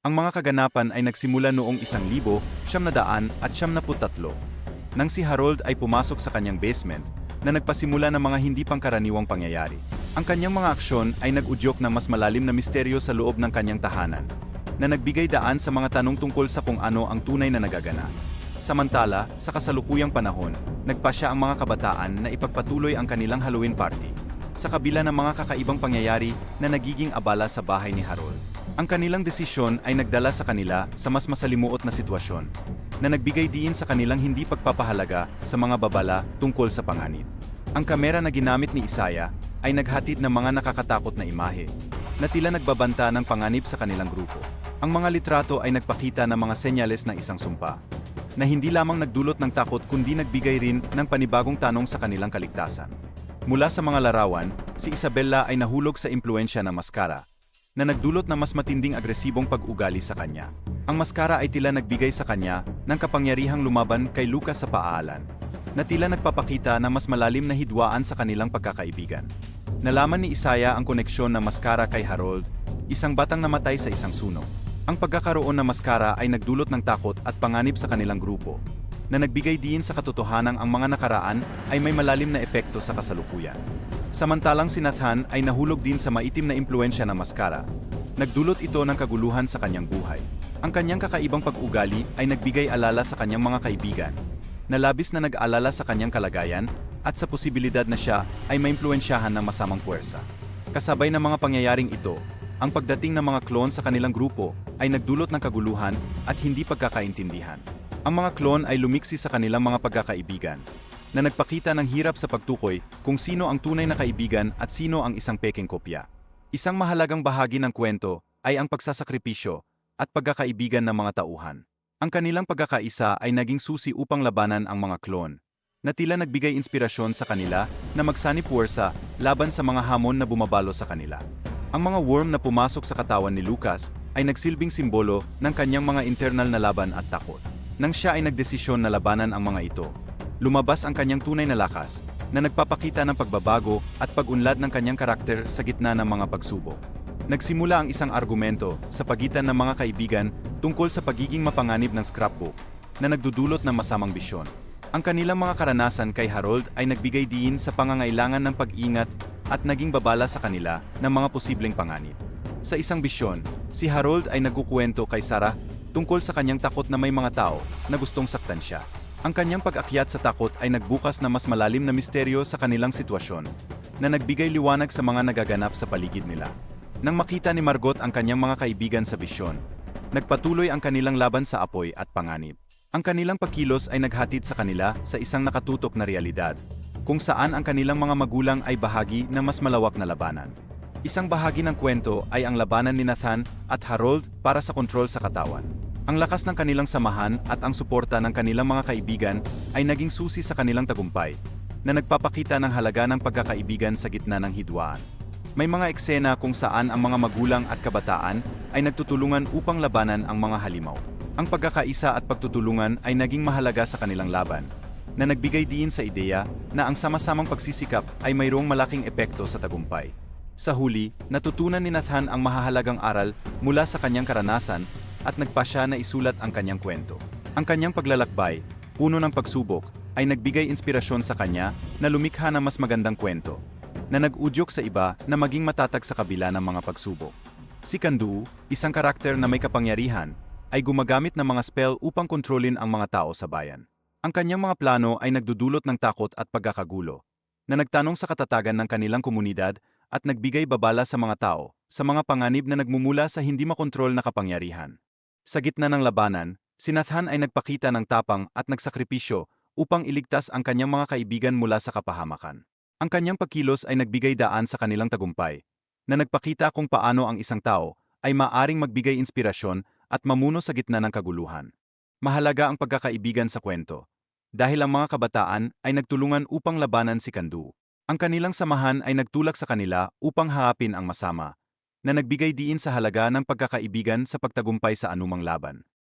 Ang mga kaganapan ay nagsimula noong isang libo, siyam na daan at siyam na putatlo. Nang si Harold ay pumasok sa kanyang basement, na nagpasimula ng mga hindi pangkaraniwang pangyayari. Ang kanyang mga aksyon ay nag-udyok ng mas malalim na misteryo sa loob ng kanyang tahanan, na nagbigay daan sa mga tanong tungkol sa kung ano ang tunay na nagagana. Samantala, sa kasalukuyang panahon, nagpa siya ang mga kabataan na ipagpatuloy ang kanilang Halloween party, sa kabila ng mga kakaibang pangyayari na nagiging abala sa bahay ni Harold. Ang kanilang desisyon ay nagdala sa kanila sa mas masalimuot na sitwasyon, na nagbigay diin sa kanilang hindi pagpapahalaga sa mga babala tungkol sa panganib. Ang kamera na ginamit ni Isaya ay naghatid ng mga nakakatakot na imahe, na tila nagbabanta ng panganib sa kanilang grupo. Ang mga litrato ay nagpakita ng mga senyales ng isang sumpa, na hindi lamang nagdulot ng takot kundi nagbigay rin ng panibagong tanong sa kanilang kaligtasan. Mula sa mga larawan, si Isabella ay nahulog sa impluensya ng maskara, na nagdulot ng mas matinding agresibong pag-ugali sa kanya. Ang maskara ay tila nagbigay sa kanya ng kapangyarihang lumaban kay Lucas sa paaalan, na tila nagpapakita ng mas malalim na hidwaan sa kanilang pagkakaibigan. Nalaman ni Isaya ang koneksyon ng maskara kay Harold, isang batang namatay sa isang sunog. Ang pagkakaroon ng maskara ay nagdulot ng takot at panganib sa kanilang grupo, na nagbigay diin sa katotohanang ang mga nakaraan ay may malalim na epekto sa kasalukuyan. Samantalang si Nathan ay nahulog din sa maitim na impluensya ng maskara. Nagdulot ito ng kaguluhan sa kanyang buhay. Ang kanyang kakaibang pag-ugali ay nagbigay alala sa kanyang mga kaibigan, na labis na nag-alala sa kanyang kalagayan at sa posibilidad na siya ay maimpluensyahan ng masamang puwersa. Kasabay ng mga pangyayaring ito, ang pagdating ng mga klon sa kanilang grupo ay nagdulot ng kaguluhan at hindi pagkakaintindihan. Ang mga klon ay lumiksi sa kanilang mga pagkakaibigan, na nagpakita ng hirap sa pagtukoy kung sino ang tunay na kaibigan at sino ang isang peking kopya. Isang mahalagang bahagi ng kwento ay ang pagsasakripisyo at pagkakaibigan ng mga tauhan. Ang kanilang pagkakaisa ay naging susi upang labanan ang mga klon, na tila nagbigay inspirasyon sa kanila na magsani puwersa laban sa mga hamon na bumabalo sa kanila. Ang mga worm na pumasok sa katawan ni Lucas ay nagsilbing simbolo ng kanyang mga internal na laban at takot. Nang siya ay nagdesisyon na labanan ang mga ito, lumabas ang kanyang tunay na lakas, na nagpapakita ng pagbabago at pag-unlad ng kanyang karakter sa gitna ng mga pagsubok. Nagsimula ang isang argumento sa pagitan ng mga kaibigan tungkol sa pagiging mapanganib ng scrapbook, na nagdudulot ng masamang bisyon. Ang kanilang mga karanasan kay Harold ay nagbigay diin sa pangangailangan ng pag-ingat at naging babala sa kanila ng mga posibleng panganib. Sa isang bisyon, si Harold ay nagkukwento kay Sarah tungkol sa kanyang takot na may mga tao na gustong saktan siya. Ang kanyang pag-akyat sa takot ay nagbukas na mas malalim na misteryo sa kanilang sitwasyon, na nagbigay liwanag sa mga nagaganap sa paligid nila. Nang makita ni Margot ang kanyang mga kaibigan sa bisyon, nagpatuloy ang kanilang laban sa apoy at panganib. Ang kanilang pagkilos ay naghatid sa kanila sa isang nakatutok na realidad, kung saan ang kanilang mga magulang ay bahagi ng mas malawak na labanan. Isang bahagi ng kwento ay ang labanan ni Nathan at Harold para sa kontrol sa katawan. Ang lakas ng kanilang samahan at ang suporta ng kanilang mga kaibigan ay naging susi sa kanilang tagumpay, na nagpapakita ng halaga ng pagkakaibigan sa gitna ng hidwaan. May mga eksena kung saan ang mga magulang at kabataan ay nagtutulungan upang labanan ang mga halimaw. Ang pagkakaisa at pagtutulungan ay naging mahalaga sa kanilang laban, na nagbigay diin sa ideya na ang sama-samang pagsisikap ay mayroong malaking epekto sa tagumpay. Sa huli, natutunan ni Nathan ang mahahalagang aral mula sa kanyang karanasan at nagpa siya na isulat ang kanyang kwento. Ang kanyang paglalakbay, puno ng pagsubok, ay nagbigay inspirasyon sa kanya na lumikha ng mas magandang kwento, na nag-udyok sa iba na maging matatag sa kabila ng mga pagsubok. Si Kandu, isang karakter na may kapangyarihan, ay gumagamit ng mga spell upang kontrolin ang mga tao sa bayan. Ang kanyang mga plano ay nagdudulot ng takot at pagkakagulo, na nagtanong sa katatagan ng kanilang komunidad at nagbigay babala sa mga tao, sa mga panganib na nagmumula sa hindi makontrol na kapangyarihan. Sa gitna ng labanan, si Nathan ay nagpakita ng tapang at nagsakripisyo upang iligtas ang kanyang mga kaibigan mula sa kapahamakan. Ang kanyang pagkilos ay nagbigay daan sa kanilang tagumpay, na nagpakita kung paano ang isang tao ay maaring magbigay inspirasyon at mamuno sa gitna ng kaguluhan. Mahalaga ang pagkakaibigan sa kwento, dahil ang mga kabataan ay nagtulungan upang labanan si Kandu. Ang kanilang samahan ay nagtulak sa kanila upang harapin ang masama, na nagbigay diin sa halaga ng pagkakaibigan sa pagtagumpay sa anumang laban.